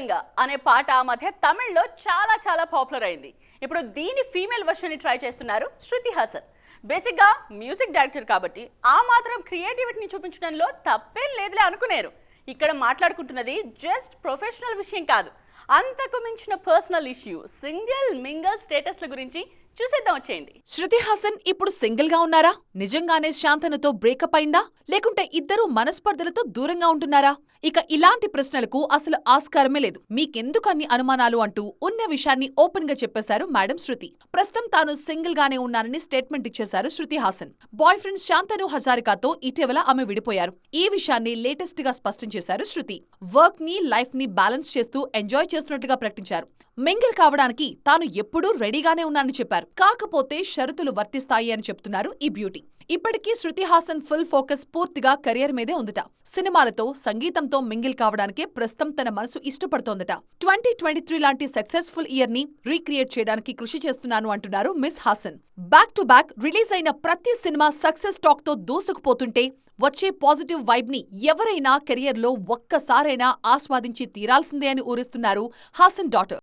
బజరంగ అనే పాట ఆ మధ్య తమిళ్ళో చాలా చాలా పాపులర్ అయింది. ఇప్పుడు దీని ఫీమేల్ వర్షన్ని ట్రై చేస్తున్నారు శృతి హాసన్. బేసిక్గా మ్యూజిక్ డైరెక్టర్ కాబట్టి ఆ మాత్రం క్రియేటివిటీని చూపించడంలో తప్పేం లేదులే అనుకునేరు. ఇక్కడ మాట్లాడుకుంటున్నది జస్ట్ ప్రొఫెషనల్ విషయం కాదు. అంతకు మించిన పర్సనల్ ఇష్యూ సింగిల్ మింగల్ స్టేటస్ల గురించి చూసేద్దాం వచ్చేయండి. శృతి హాసన్ ఇప్పుడు సింగిల్గా ఉన్నారా? నిజంగానే శాంతనుతో బ్రేకప్ అయిందా? లేకుంటే ఇద్దరూ మనస్పర్ధలతో దూరంగా ఉంటున్నారా? ఇక ఇలాంటి ప్రశ్నలకు అసలు ఆస్కారమే లేదు. మీకెందుకు అన్ని అనుమానాలు అంటూ ఉన్న విషయాన్ని ఓపెన్గా చెప్పేశారు మేడం శృతి. ప్రస్తుతం తాను సింగిల్ గానే ఉన్నానని స్టేట్మెంట్ ఇచ్చేశారు శృతి హాసన్. బాయ్ ఫ్రెండ్ శాంతను హజారికాతో ఇటీవల ఆమె విడిపోయారు. ఈ విషయాన్ని లేటెస్ట్గా స్పష్టం చేశారు శృతి. వర్క్ని లైఫ్ని బ్యాలెన్స్ చేస్తూ ఎంజాయ్ చేస్తున్నట్టుగా ప్రకటించారు. మింగిల్ కావడానికి తాను ఎప్పుడూ రెడీగానే ఉన్నానని చెప్పారు. కాకపోతే షరతులు వర్తిస్తాయి అని చెప్తున్నారు ఈ బ్యూటీ. ఇప్పటికీ శృతి హాసన్ ఫుల్ ఫోకస్ పూర్తిగా కెరియర్ మీదే ఉందట. సినిమాలతో సంగీతంతో మింగిల్ కావడానికే ప్రస్తుతం తన మనసు ఇష్టపడుతోందట. ట్వంటీ ట్వంటీ త్రీ లాంటి సక్సెస్ఫుల్ ఇయర్ని రీక్రియేట్ చేయడానికి కృషి చేస్తున్నాను అంటున్నారు miss Haasan. Back to back release అయిన ప్రతి సినిమా సక్సెస్ టాక్తో దూసుకుపోతుంటే వచ్చే పాజిటివ్ వైబ్ని ఎవరైనా కెరియర్లో ఒక్కసారైనా ఆస్వాదించి తీరాల్సిందే అని ఊరిస్తున్నారు హాసన్ డాటర్